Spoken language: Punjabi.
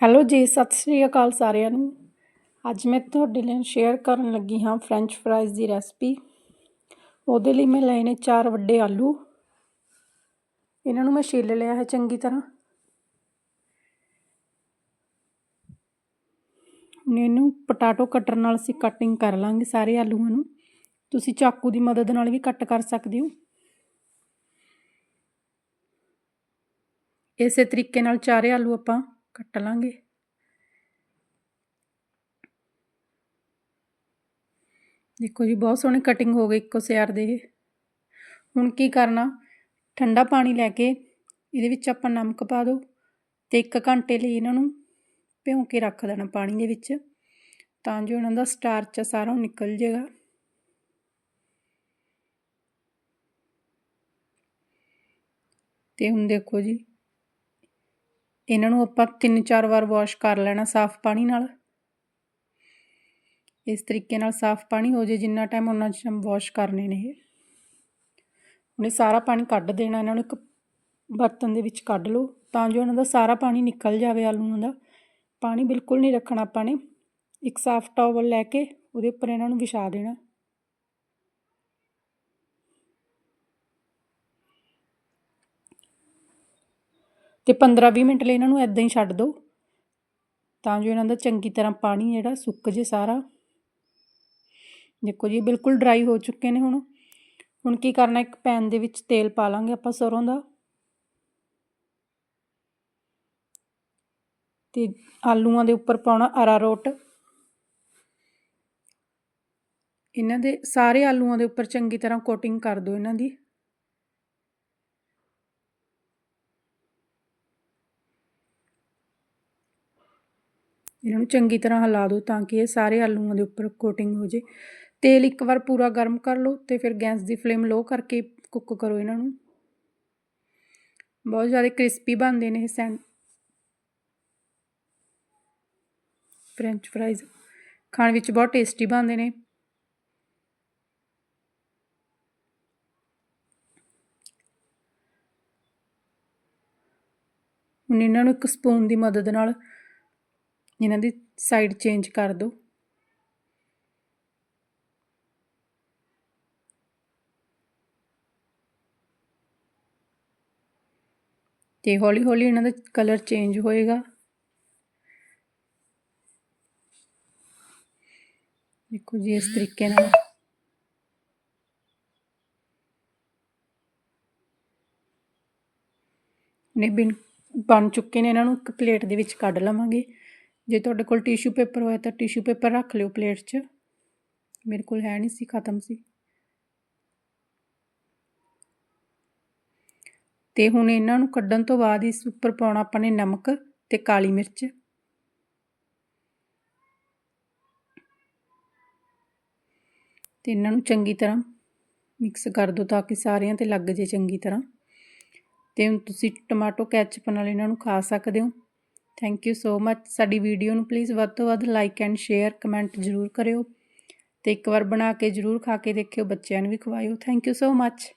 ਹੈਲੋ ਜੀ, ਸਤਿ ਸ੍ਰੀ ਅਕਾਲ ਸਾਰਿਆਂ ਨੂੰ। ਅੱਜ ਮੈਂ ਤੁਹਾਡੇ ਲਈ ਸ਼ੇਅਰ ਕਰਨ ਲੱਗੀ ਹਾਂ ਫ੍ਰੈਂਚ ਫਰਾਈਜ਼ ਦੀ ਰੈਸਪੀ ਉਹਦੇ ਲਈ ਮੈਂ ਲਏ ਨੇ ਚਾਰ ਵੱਡੇ ਆਲੂ। ਇਹਨਾਂ ਨੂੰ ਮੈਂ ਛਿੱਲ ਲਿਆ ਹੈ ਚੰਗੀ ਤਰ੍ਹਾਂ। ਇਹਨੂੰ ਪਟਾਟੋ ਕਟਰ ਨਾਲ ਅਸੀਂ ਕਟਿੰਗ ਕਰ ਲਾਂਗੇ ਸਾਰੇ ਆਲੂਆਂ ਨੂੰ। ਤੁਸੀਂ ਚਾਕੂ ਦੀ ਮਦਦ ਨਾਲ ਵੀ ਕੱਟ ਕਰ ਸਕਦੇ ਹੋ। ਇਸੇ ਤਰੀਕੇ ਨਾਲ ਚਾਰੇ ਆਲੂ ਆਪਾਂ ਕੱਟ ਲਾਂਗੇ। ਦੇਖੋ ਜੀ, ਬਹੁਤ ਸੋਹਣੀ ਕਟਿੰਗ ਹੋ ਗਈ ਇੱਕੋ ਸਿਆਰ ਦੇ। ਹੁਣ ਕੀ ਕਰਨਾ? ਠੰਡਾ ਪਾਣੀ ਲੈ ਕੇ ਇਹਦੇ ਵਿੱਚ ਆਪਾਂ ਨਮਕ ਪਾ ਦਿਓ ਤੇ 1 ਘੰਟੇ ਲਈ ਇਹਨਾਂ ਨੂੰ ਭਿਉਂ ਕੇ ਰੱਖ ਦੇਣਾ ਪਾਣੀ ਦੇ ਵਿੱਚ, ਤਾਂ ਜੋ ਇਹਨਾਂ ਦਾ ਸਟਾਰਚ ਸਾਰਾ ਨਿਕਲ ਜਾਏਗਾ ਤੇ ਹੁਣ ਦੇਖੋ ਜੀ ਇਹਨਾਂ ਨੂੰ ਆਪਾਂ ਤਿੰਨ ਚਾਰ ਵਾਰ ਵਾਸ਼ ਕਰ ਲੈਣਾ ਸਾਫ਼ ਪਾਣੀ ਨਾਲ। ਇਸ ਤਰੀਕੇ ਨਾਲ ਸਾਫ਼ ਪਾਣੀ ਹੋ ਜੇ, ਜਿੰਨਾ ਟਾਈਮ ਉਹਨਾਂ ਚ ਵਾਸ਼ ਕਰਨੇ ਨੇ ਇਹ। ਉਹਨੇ ਸਾਰਾ ਪਾਣੀ ਕੱਢ ਦੇਣਾ, ਇਹਨਾਂ ਨੂੰ ਇੱਕ ਬਰਤਨ ਦੇ ਵਿੱਚ ਕੱਢ ਲਓ, ਤਾਂ ਜੋ ਉਹਨਾਂ ਦਾ ਸਾਰਾ ਪਾਣੀ ਨਿਕਲ ਜਾਵੇ ਆਲੂਆਂ ਦਾ। ਪਾਣੀ ਬਿਲਕੁਲ ਨਹੀਂ ਰੱਖਣਾ ਆਪਾਂ ਨੇ। ਇੱਕ ਸਾਫ਼ ਟਾਵਲ ਲੈ ਕੇ ਉਹਦੇ ਉੱਪਰ ਇਹਨਾਂ ਨੂੰ ਵਿਛਾ ਦੇਣਾ। ਤੇ 15-20 ਮਿੰਟ ਲਈ ਇਹਨਾਂ ਨੂੰ ਐਦਾਂ ਹੀ ਛੱਡ ਦਿਓ। ਤਾਂ ਜੋ ਇਹਨਾਂ ਦਾ ਚੰਗੀ ਤਰ੍ਹਾਂ ਪਾਣੀ ਜਿਹੜਾ ਸੁੱਕ ਜੇ ਸਾਰਾ। ਦੇਖੋ ਜੀ, ਬਿਲਕੁਲ ਡਰਾਈ ਹੋ ਚੁੱਕੇ ਨੇ ਹੁਣ। ਹੁਣ ਕੀ ਕਰਨਾ, ਇੱਕ ਪੈਨ ਦੇ ਵਿੱਚ ਤੇਲ ਪਾ ਲਾਂਗੇ ਆਪਾਂ ਸਰੋਂ ਦਾ। ਤੇ ਆਲੂਆਂ ਦੇ ਉੱਪਰ ਪਾਉਣਾ ਅਰਾਰੋਟ ਇਹਨਾਂ ਦੇ ਸਾਰੇ ਆਲੂਆਂ ਦੇ ਉੱਪਰ ਚੰਗੀ ਤਰ੍ਹਾਂ ਕੋਟਿੰਗ ਕਰ ਦਿਓ ਇਹਨਾਂ ਦੀ। ਇਹਨਾਂ ਨੂੰ ਚੰਗੀ ਤਰ੍ਹਾਂ ਹਿਲਾ ਦਿਓ ਤਾਂ ਕਿ ਇਹ ਸਾਰੇ ਆਲੂਆਂ ਦੇ ਉੱਪਰ ਕੋਟਿੰਗ ਹੋ ਜੇ। ਤੇਲ ਇੱਕ ਵਾਰ ਪੂਰਾ ਗਰਮ ਕਰ ਲਓ ਤੇ ਫਿਰ ਗੈਸ ਦੀ ਫਲੇਮ ਲੋ ਕਰਕੇ ਕੁੱਕ ਕਰੋ ਇਹਨਾਂ ਨੂੰ। ਬਹੁਤ ਜ਼ਿਆਦਾ ਕ੍ਰਿਸਪੀ ਬਣਦੇ ਨੇ ਇਹ ਸੈਂਡ ਫ੍ਰੈਂਚ ਫਰਾਈਜ਼ ਖਾਣ ਵਿੱਚ ਬਹੁਤ ਟੇਸਟੀ ਬਣਦੇ ਨੇ। ਹੁਣ ਇਹਨਾਂ ਨੂੰ ਇੱਕ ਸਪੂਨ ਦੀ ਮਦਦ ਨਾਲ ਇਹਨਾਂ ਦੀ ਸਾਈਡ ਚੇਂਜ ਕਰ ਦਿਓ। ਤੇ ਹੌਲੀ ਹੌਲੀ ਇਹਨਾਂ ਦਾ ਕਲਰ ਚੇਂਜ ਹੋਏਗਾ। ਦੇਖੋ ਜੀ, ਇਸ ਤਰੀਕੇ ਨਾਲ। ਨੇ ਬਿਨ, ਬਣ ਚੁੱਕੇ ਨੇ, ਇਹਨਾਂ ਨੂੰ ਇੱਕ ਪਲੇਟ ਦੇ ਵਿੱਚ ਕੱਢ ਲਵਾਂਗੇ। ਜੇ ਤੁਹਾਡੇ ਕੋਲ ਟਿਸ਼ੂ ਪੇਪਰ ਹੋਇਆ ਤਾਂ ਟਿਸ਼ੂ ਪੇਪਰ ਰੱਖ ਲਿਓ ਪਲੇਟ 'ਚ। ਮੇਰੇ ਕੋਲ ਹੈ ਨਹੀਂ ਸੀ, ਖਤਮ ਸੀ। ਤੇ ਹੁਣ ਇਹਨਾਂ ਨੂੰ ਕੱਢਣ ਤੋਂ ਬਾਅਦ ਇਸ ਉੱਪਰ ਪਾਉਣਾ ਆਪਾਂ ਨੇ ਨਮਕ ਤੇ ਕਾਲੀ ਮਿਰਚ। ਤੇ ਇਹਨਾਂ ਨੂੰ ਚੰਗੀ ਤਰ੍ਹਾਂ ਮਿਕਸ ਕਰ ਦਿਓ ਤਾਂ ਕਿ ਸਾਰਿਆਂ ਤੇ ਲੱਗ ਜੇ ਚੰਗੀ ਤਰ੍ਹਾਂ। ਤੇ ਹੁਣ ਤੁਸੀਂ ਟਮਾਟੋ, ਕੈਚਪ ਨਾਲ ਇਹਨਾਂ ਨੂੰ ਖਾ ਸਕਦੇ ਹੋ। ਥੈਂਕ ਯੂ ਸੋ ਮੱਚ ਸਾਡੀ ਵੀਡੀਓ ਨੂੰ ਪਲੀਜ਼ ਵੱਧ ਤੋਂ ਵੱਧ ਲਾਈਕ ਐਂਡ ਸ਼ੇਅਰ ਕਮੈਂਟ ਜ਼ਰੂਰ ਕਰਿਓ ਤੇ ਇੱਕ ਵਾਰ ਬਣਾ ਕੇ ਜ਼ਰੂਰ ਖਾ ਕੇ ਦੇਖਿਓ, ਬੱਚਿਆਂ ਨੂੰ ਵੀ ਖਵਾਇਓ। Thank you so much